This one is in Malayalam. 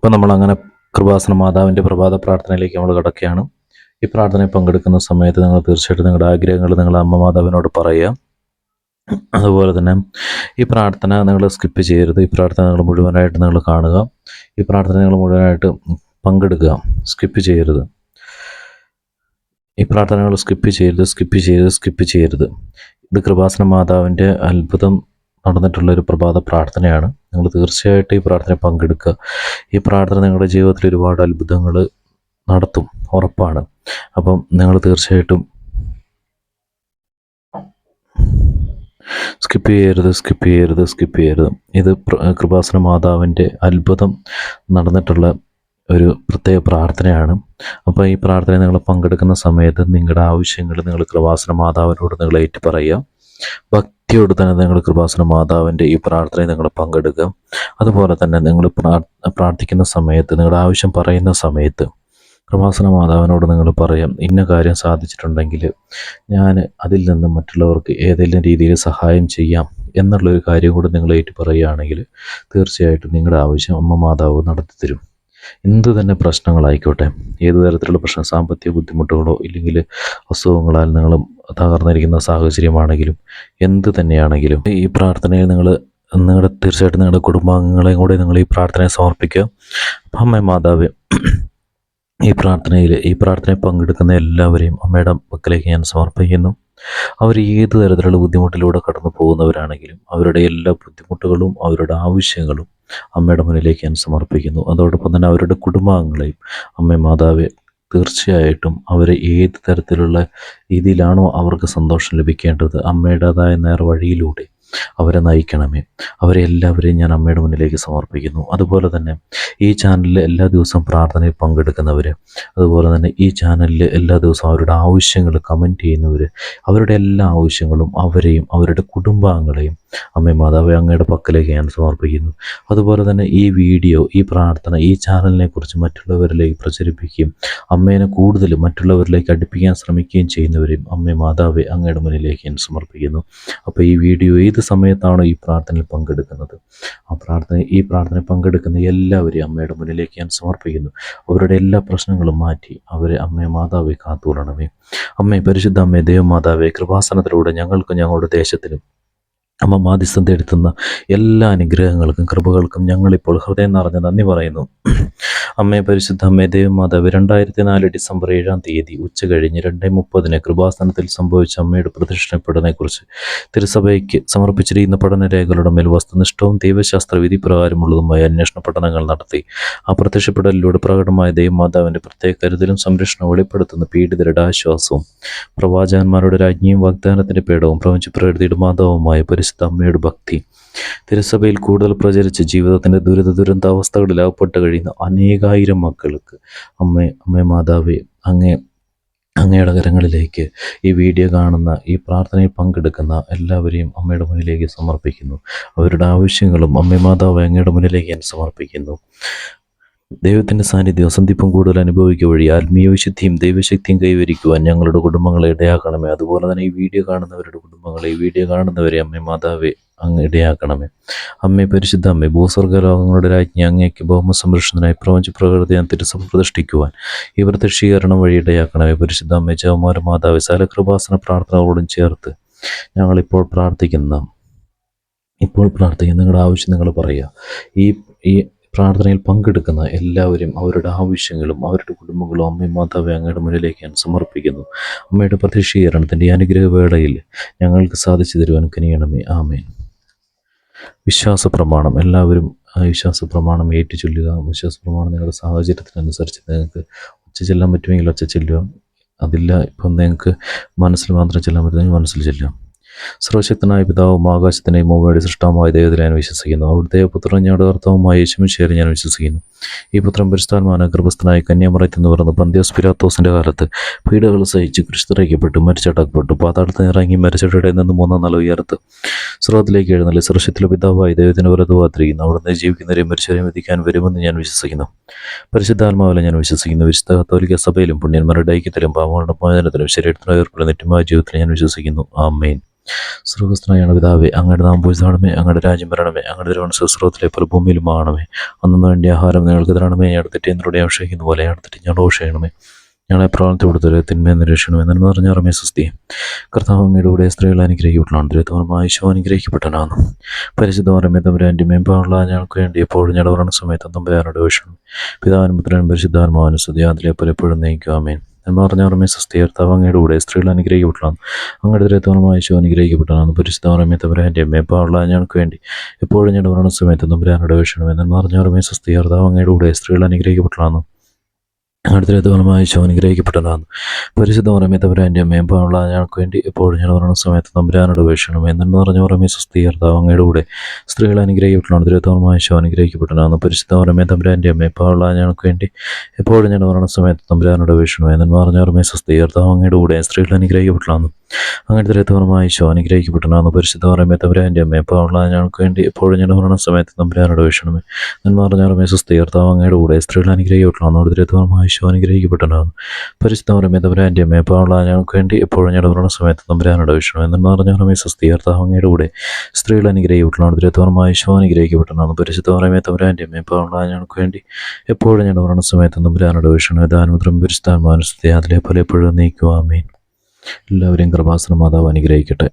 ഇപ്പം നമ്മളങ്ങനെ കൃപാസന മാതാവിന്റെ പ്രഭാത പ്രാർത്ഥനയിലേക്ക് നമ്മൾ കിടക്കുകയാണ്. ഈ പ്രാർത്ഥനയിൽ പങ്കെടുക്കുന്ന സമയത്ത് നിങ്ങൾ തീർച്ചയായിട്ടും നിങ്ങളുടെ ആഗ്രഹങ്ങൾ നിങ്ങൾ അമ്മ മാതാവിനോട് പറയുക. അതുപോലെ തന്നെ ഈ പ്രാർത്ഥന നിങ്ങൾ സ്കിപ്പ് ചെയ്യരുത്. ഈ പ്രാർത്ഥന നിങ്ങൾ മുഴുവനായിട്ട് നിങ്ങൾ കാണുക. ഈ പ്രാർത്ഥന നിങ്ങൾ മുഴുവനായിട്ട് പങ്കെടുക്കുക. സ്കിപ്പ് ചെയ്യരുത്. ഈ പ്രാർത്ഥനകൾ സ്കിപ്പ് ചെയ്യരുത് സ്കിപ്പ് ചെയ്യരുത് സ്കിപ്പ് ചെയ്യരുത്. ഇത് കൃപാസന മാതാവിന്റെ അത്ഭുതം നടന്നിട്ടുള്ള ഒരു പ്രഭാത പ്രാർത്ഥനയാണ്. നിങ്ങൾ തീർച്ചയായിട്ടും ഈ പ്രാർത്ഥന പങ്കെടുക്കുക. ഈ പ്രാർത്ഥന നിങ്ങളുടെ ജീവിതത്തിൽ ഒരുപാട് അത്ഭുതങ്ങൾ നടത്തും. ഉറപ്പാണ്. അപ്പം നിങ്ങൾ തീർച്ചയായിട്ടും സ്കിപ്പ് ചെയ്യരുത് സ്കിപ്പ് ചെയ്യരുത് സ്കിപ്പ് ചെയ്യരുത്. ഇത് കൃപാസന മാതാവിന്റെ അത്ഭുതം നടന്നിട്ടുള്ള ഒരു പ്രത്യേക പ്രാർത്ഥനയാണ്. അപ്പോൾ ഈ പ്രാർത്ഥന നിങ്ങൾ പങ്കെടുക്കുന്ന സമയത്ത് നിങ്ങളുടെ ആവശ്യങ്ങൾ നിങ്ങൾ കൃപാസന മാതാവിനോട് നിങ്ങൾ ഏറ്റു പറയുക ഭക്തിയോട് തന്നെ നിങ്ങൾ കൃപാസന മാതാവിന്റെ ഈ പ്രാർത്ഥനയിൽ നിങ്ങൾ പങ്കെടുക്കുക. അതുപോലെ തന്നെ നിങ്ങൾ പ്രാർത്ഥിക്കുന്ന സമയത്ത് നിങ്ങളുടെ ആവശ്യം പറയുന്ന സമയത്ത് കൃപാസന മാതാവിനോട് നിങ്ങൾ പറയാം ഇന്ന കാര്യം സാധിച്ചിട്ടുണ്ടെങ്കിൽ ഞാൻ അതിൽ നിന്ന് മറ്റുള്ളവർക്ക് ഏതെങ്കിലും രീതിയിൽ സഹായം ചെയ്യാം എന്നുള്ളൊരു കാര്യം കൂടെ നിങ്ങൾ ഏറ്റു പറയുകയാണെങ്കിൽ തീർച്ചയായിട്ടും നിങ്ങളുടെ ആവശ്യം അമ്മ മാതാവ് നടത്തി തരും. എന്ത് തന്നെ പ്രശ്നങ്ങളായിക്കോട്ടെ ഏത് തരത്തിലുള്ള പ്രശ്നം സാമ്പത്തിക ബുദ്ധിമുട്ടുകളോ ഇല്ലെങ്കിൽ അസുഖങ്ങളാൽ നിങ്ങൾ തകർന്നിരിക്കുന്ന സാഹചര്യമാണെങ്കിലും എന്ത് തന്നെയാണെങ്കിലും ഈ പ്രാർത്ഥനയിൽ നിങ്ങൾ നിങ്ങളുടെ തീർച്ചയായിട്ടും നിങ്ങളുടെ കുടുംബാംഗങ്ങളെയും കൂടെ നിങ്ങൾ ഈ പ്രാർത്ഥനയെ സമർപ്പിക്കുക. അപ്പം അമ്മ മാതാവ് ഈ പ്രാർത്ഥനയിൽ ഈ പ്രാർത്ഥനയിൽ പങ്കെടുക്കുന്ന എല്ലാവരെയും അമ്മയുടെ പക്കലേക്ക് ഞാൻ സമർപ്പിക്കുന്നു. അവർ ഏത് തരത്തിലുള്ള ബുദ്ധിമുട്ടിലൂടെ കടന്നു പോകുന്നവരാണെങ്കിലും അവരുടെ എല്ലാ ബുദ്ധിമുട്ടുകളും അവരുടെ ആവശ്യങ്ങളും അമ്മയുടെ മുന്നിലേക്ക് ഞാൻ സമർപ്പിക്കുന്നു. അതോടൊപ്പം തന്നെ അവരുടെ കുടുംബാംഗങ്ങളെയും അമ്മ മാതാവെ തീർച്ചയായിട്ടും അവർ ഏത് തരത്തിലുള്ള രീതിയിലാണോ അവർക്ക് സന്തോഷം ലഭിക്കേണ്ടത് അമ്മയുടേതായ നേർ വഴിയിലൂടെ അവരെ നയിക്കണമേ. അവരെ എല്ലാവരെയും ഞാൻ അമ്മയുടെ മുന്നിലേക്ക് സമർപ്പിക്കുന്നു. അതുപോലെ തന്നെ ഈ ചാനലിൽ എല്ലാ ദിവസവും പ്രാർത്ഥനയിൽ പങ്കെടുക്കുന്നവർ അതുപോലെ തന്നെ ഈ ചാനലിൽ എല്ലാ ദിവസവും അവരുടെ ആവശ്യങ്ങൾ കമന്റ് ചെയ്യുന്നവർ അവരുടെ എല്ലാ ആവശ്യങ്ങളും അവരെയും അവരുടെ കുടുംബാംഗങ്ങളെയും അമ്മ മാതാവേ അങ്ങയുടെ പക്കലേക്ക് ഞാൻ സമർപ്പിക്കുന്നു. അതുപോലെ തന്നെ ഈ വീഡിയോ ഈ പ്രാർത്ഥന ഈ ചാനലിനെ കുറിച്ച് മറ്റുള്ളവരിലേക്ക് പ്രചരിപ്പിക്കുകയും അമ്മേനെ കൂടുതൽ മറ്റുള്ളവരിലേക്ക് അടുപ്പിക്കാൻ ശ്രമിക്കുകയും ചെയ്യുന്നവരെയും അമ്മേ മാതാവേ അങ്ങയുടെ മുന്നിലേക്ക് ഞാൻ സമർപ്പിക്കുന്നു. അപ്പോൾ ഈ വീഡിയോ ഏത് സമയത്താണോ ഈ പ്രാർത്ഥനയിൽ പങ്കെടുക്കുന്നത്? ആ പ്രാർത്ഥന ഈ പ്രാർത്ഥന പങ്കെടുക്കുന്ന എല്ലാവരെയും അമ്മയുടെ മുന്നിലേക്ക് ഞാൻ സമർപ്പിക്കുന്നു. അവരുടെ എല്ലാ പ്രശ്നങ്ങളും മാറ്റി അവരെ അമ്മയെ മാതാവെ കാത്തുകൊള്ളണമേ. അമ്മേ പരിശുദ്ധ അമ്മേ ദൈവമാതാവേ കൃപാസനത്തിലൂടെ ഞങ്ങൾക്കും ഞങ്ങളുടെ ദേശത്തിനും അമ്മ മാധ്യസ്ഥം തേടുത്തുന്ന എല്ലാ അനുഗ്രഹങ്ങൾക്കും കൃപകൾക്കും ഞങ്ങളിപ്പോൾ ഹൃദയം നിറഞ്ഞ് നന്ദി പറയുന്നു. അമ്മേ പരിശുദ്ധ അമ്മേ ദേവമാതാവ് രണ്ടായിരത്തി നാല് ഡിസംബർ ഏഴാം തീയതി ഉച്ച കഴിഞ്ഞ് രണ്ടേ മുപ്പതിന് കൃപാസനത്തിൽ സംഭവിച്ച അമ്മയുടെ പ്രതിഷ്ഠപ്പെടുന്നതിനെക്കുറിച്ച് തിരുസഭയ്ക്ക് സമർപ്പിച്ചിരിക്കുന്ന പഠനരേഖകളുടെ മേൽ വസ്തുനിഷ്ഠവും ദൈവശാസ്ത്ര വിധി പ്രകാരമുള്ളതുമായ അന്വേഷണ പഠനങ്ങൾ നടത്തി ആ പ്രത്യക്ഷപ്പെടലിലൂടെ പ്രകടമായ ദേവമാതാവിന്റെ പ്രത്യേക കരുതലും സംരക്ഷണവും വെളിപ്പെടുത്തുന്ന പീഡിതരുടെ ആശ്വാസവും പ്രവാചകന്മാരുടെ രാജ്ഞിയും വാഗ്ദാനത്തിന്റെ പേടവും പ്രപഞ്ച പ്രകൃതിയുടെ മാതാവുമായ പരിശുദ്ധ അമ്മയുടെ ഭക്തി തിരുസഭയിൽ കൂടുതൽ പ്രചരിച്ച് ജീവിതത്തിന്റെ ദുരിത ദുരന്താവസ്ഥകളിൽ അകപ്പെട്ട് കഴിയുന്ന അനേകായിരം മക്കൾക്ക് അമ്മേ അമ്മേ മാതാവേ അങ്ങേ അങ്ങയുടെ കരങ്ങളിലേക്ക് ഈ വീഡിയോ കാണുന്ന ഈ പ്രാർത്ഥനയിൽ പങ്കെടുക്കുന്ന എല്ലാവരെയും അമ്മയുടെ മുന്നിലേക്ക് സമർപ്പിക്കുന്നു. അവരുടെ ആവശ്യങ്ങളും അമ്മേ മാതാവ് അങ്ങയുടെ മുന്നിലേക്ക് ഞാൻ സമർപ്പിക്കുന്നു. ദൈവത്തിന്റെ സാന്നിധ്യം സന്ധിപ്പം കൂടുതൽ അനുഭവിക്കുക വഴി ആത്മീയ വിശുദ്ധിയും ദൈവശക്തിയും കൈവരിക്കുവാൻ ഞങ്ങളുടെ കുടുംബങ്ങളെ ഇടയാക്കണമേ. അതുപോലെ തന്നെ ഈ വീഡിയോ കാണുന്നവരുടെ കുടുംബങ്ങളെ ഈ വീഡിയോ കാണുന്നവരെ അമ്മേ മാതാവേ അങ്ങ് ഇടയാക്കണമേ. അമ്മേ പരിശുദ്ധ അമ്മേ ഭൂസ്വർഗ ലോകങ്ങളുടെ രാജ്ഞി അങ്ങേക്ക് ഭൗമ സംരക്ഷണത്തിനായി പ്രപഞ്ച പ്രകൃതി ഞാൻ പ്രതിഷ്ഠിക്കുവാൻ ഈ പ്രത്യക്ഷീകരണം വഴി ഇടയാക്കണമേ. പരിശുദ്ധ അമ്മേ ജവമാര മാതാവ് സാലകൃപാസന പ്രാർത്ഥനകളോടും ചേർത്ത് ഞങ്ങളിപ്പോൾ പ്രാർത്ഥിക്കുന്ന ഇപ്പോൾ പ്രാർത്ഥിക്കുന്ന നിങ്ങളുടെ ആവശ്യം നിങ്ങൾ പറയുക. ഈ ഈ പ്രാർത്ഥനയിൽ പങ്കെടുക്കുന്ന എല്ലാവരും അവരുടെ ആവശ്യങ്ങളും അവരുടെ കുടുംബങ്ങളും അമ്മയും മാതാവേ അങ്ങയുടെ മുന്നിലേക്ക് ഞാൻ സമർപ്പിക്കുന്നു. അമ്മയുടെ പ്രത്യക്ഷീകരണത്തിന്റെ അനുഗ്രഹ അനുഗ്രഹവേളയിൽ ഞങ്ങൾക്ക് സാധിച്ചു തരുവാൻ കനിയണമേ. ആമേൻ. വിശ്വാസ പ്രമാണം എല്ലാവരും വിശ്വാസ പ്രമാണം ഏറ്റു ചൊല്ലുക വിശ്വാസ പ്രമാണം നിങ്ങളുടെ സാഹചര്യത്തിനനുസരിച്ച് നിങ്ങൾക്ക് ഒച്ച ചെല്ലാൻ പറ്റുമെങ്കിൽ ഒച്ച ചെല്ലുക അതില്ല ഇപ്പം നിങ്ങൾക്ക് മനസ്സിൽ മാത്രം ചെല്ലാൻ പറ്റുമെങ്കിൽ മനസ്സിൽ ചെല്ലുക. സർവശക്തനായ പിതാവും ആകാശത്തിന്റെയും ഭൂമിയുടെ സൃഷ്ടാവുമായ ദൈവത്തിൽ ഞാൻ വിശ്വസിക്കുന്നു. അവിടുത്തെ പുത്രൻ ഞങ്ങളുടെ കർത്താവുമായ യേശുമിശേരി ഞാൻ വിശ്വസിക്കുന്നു. ഈ പുത്രം പരിസ്ഥാനമാണ് ഗർഭസ്ഥനായ കന്യാമറയത്ത് എന്ന് പറയുന്ന പന്ത്യോസ് പിരാത്തോസിന്റെ കാലത്ത് പീഡകൾ സഹിച്ച് കൃഷിത്തിറയ്ക്കപ്പെട്ടു മരിച്ചടക്കപ്പെട്ടു. പാതാളത്തിൽ ഇറങ്ങി മരിച്ചവരുടെ നിന്ന് മൂന്നാം നാൾ ഉയർത്ത് സ്രോതത്തിലേക്ക് എഴുന്നള്ളി സർവശത്തിലെ പിതാവായി ദൈവത്തിന് വ്രതവാത്തിരിക്കുന്നു അവിടുന്ന് ജീവിക്കുന്നവരെയും മരിച്ചവരെയും വിധിക്കാൻ വരുമെന്ന് ഞാൻ വിശ്വസിക്കുന്നു. പരിശുദ്ധാത്മാവിലെ ഞാൻ വിശ്വസിക്കുന്നു. വിശുദ്ധ കത്തോലിക്ക സഭയിലും പുണ്യന്മാരുടെ ഐക്യത്തിലും പാവങ്ങളുടെ മോചനത്തിലും ശരീരത്തിനും ഏർപ്പെടുന്ന നിത്യമായ ജീവിതത്തിൽ ഞാൻ വിശ്വസിക്കുന്നു. ആമേൻ. സ്രോതസ്നായാണ് പിതാവേ അങ്ങയുടെ നാം പൂജിതമാണമേ അങ്ങയുടെ രാജ്യം വരണമേ അങ്ങയുടെ ദ്രോണ സുസ്രോത്തിലെ പല ഭൂമിയിലും ആണമേ അന്നു വേണ്ടി ആഹാരം നിങ്ങൾക്ക് തരണമേ അടുത്തിട്ട് എന്നോട് അഭിഷേഹിക്കുന്ന പോലെ ഞങ്ങളോട് ചെയ്യണമേ ഞങ്ങളെ പ്രവണത്തെ കൊടുത്തൊരു തിന്മയെ നിരീക്ഷണമേ നന്മ നിറഞ്ഞ റമേ സുസ്തി കർത്താവ് അങ്ങയുടെ കൂടെ സ്ത്രീകൾ അനുഗ്രഹിക്കപ്പെട്ടാണ് ദുരിതമായ ഈശോ അനുഗ്രഹിക്കപ്പെട്ടനാണ് പരിശുദ്ധ റമേ തമ്പുരാന്റെ മേമ്പാടുള്ള ഞങ്ങൾക്ക് വേണ്ടി എപ്പോഴും ഞടവരണ സമയത്ത് തമ്പുരാനോട് വിഷണം പിതാവിനും പുത്രനും പരിശുദ്ധാത്മാവിനും സ്തുതി അതിലെ പലപ്പോഴും നയിക്കുവാമേൻ. എന്ന് പറഞ്ഞ ഓർമ്മയെ സുസ്തി കർത്താവ് അങ്ങയുടെ കൂടെ സ്ത്രീകൾ അനുഗ്രഹിക്കപ്പെട്ടാണ് അങ്ങയുടെ ദുരിതമായ ഈശോ അനുഗ്രഹിക്കപ്പെട്ടനാണ് പരിശുദ്ധ റമേ തമ്പുരാന്റെ ഉള്ള ഞങ്ങൾക്ക് വേണ്ടി എപ്പോഴും ഞാൻ ഞടവരണ സമയത്ത് തമ്പുരാനോട് വിഷണം എന്ന് പറഞ്ഞ ഓർമ്മയെ സുസ്തി കർത്താവ് അങ്ങയുടെ കൂടെ സ്ത്രീകൾ അനുഗ്രഹിക്കപ്പെട്ടാണ് അടുത്ത ഫലമായി ശോ അനുഗ്രഹിക്കപ്പെട്ടതാണ് പരിശുദ്ധ ഉറമേ തമ്പുരാന്റെ മേമ്പാനുള്ള ഞങ്ങൾക്ക് വേണ്ടി എപ്പോഴും ഞാൻ പറഞ്ഞ സമയത്ത് തമ്പുരാനോട് വേഷണം എന്നു പറഞ്ഞ ഉറമേ സുസ്ഥീകർത്താവ് അങ്ങയുടെ കൂടെ സ്ത്രീകൾ അനുഗ്രഹിക്കപ്പെട്ടാണ് തിരുത്തവണമായ ശോ അനുഗ്രഹിക്കപ്പെട്ടതാണ് പരിശുദ്ധ ഉറമേ തമ്പുരാന്റെ മേമ്പാനുള്ള ഞങ്ങൾക്ക് വേണ്ടി എപ്പോഴും ഞാൻ പറഞ്ഞ സമയത്ത് തമ്പുരാനോട് വേഷണം എന്നു പറഞ്ഞ ഉറമേ സുസ്ഥീകർത്താവ് അങ്ങയുടെ കൂടെ സ്ത്രീകൾ അനുഗ്രഹിക്കപ്പെട്ടാണ് അങ്ങനത്തെ രഥപരമായ ഈശോ അനുഗ്രഹിക്കപ്പെട്ടനാന്ന് പരിശുദ്ധ പറയുമ്പോൾ തമ്പുരാന്റെ അമ്മ എപ്പോഴുള്ള ഞങ്ങൾക്ക് വേണ്ടി എപ്പോഴും ഞാൻ മരണ സമയത്ത് തമ്പുരാനോട് വീക്ഷണമേ നന്മാർ ഞാറമേ സുസ്ഥി കർത്താവ് അങ്ങയുടെ കൂടെ സ്ത്രീകൾ അനുഗ്രഹിക്കപ്പെട്ടാണ് അവിടുത്തെ രഥപരമായ ഈശോ അനുഗ്രഹിക്കപ്പെട്ടനാണ് പരിശുദ്ധ പറയുമ്പോൾ തമ്പുരാന്റെ അമ്മ എപ്പോഴുള്ള ഞങ്ങൾക്ക് വേണ്ടി എപ്പോഴും ഞാൻ മരണ സമയത്ത് തമ്പുരാനോട് വീക്ഷണമേ നന്മാർ ഞാറമേ സുസ്ഥി കർത്താവ് അങ്ങയുടെ കൂടെ സ്ത്രീകൾ അനുഗ്രഹിക്കപ്പെട്ടാണ് അവിടുത്തെ രഥപരമായ ഈശോ അനുഗ്രഹിക്കപ്പെട്ടനാണ് പരിശുദ്ധ പറയുമ്പോൾ തമ്പുരാന്റെ അമ്മ എപ്പോഴുള്ള ഞങ്ങൾക്ക് വേണ്ടി എപ്പോഴും ഞാൻ മരണ സമയത്ത് തമ്പുരാനോട് വീക്ഷണമേ ദാനമുദ്രം പരിശുദ്ധാത്മാനുസ്തി അതിലെ പോലെ എപ്പോഴും നീക്കുവാമീൻ എല്ലാവരെയും കൃപാസന മാതാവ് അനുഗ്രഹിക്കട്ടെ.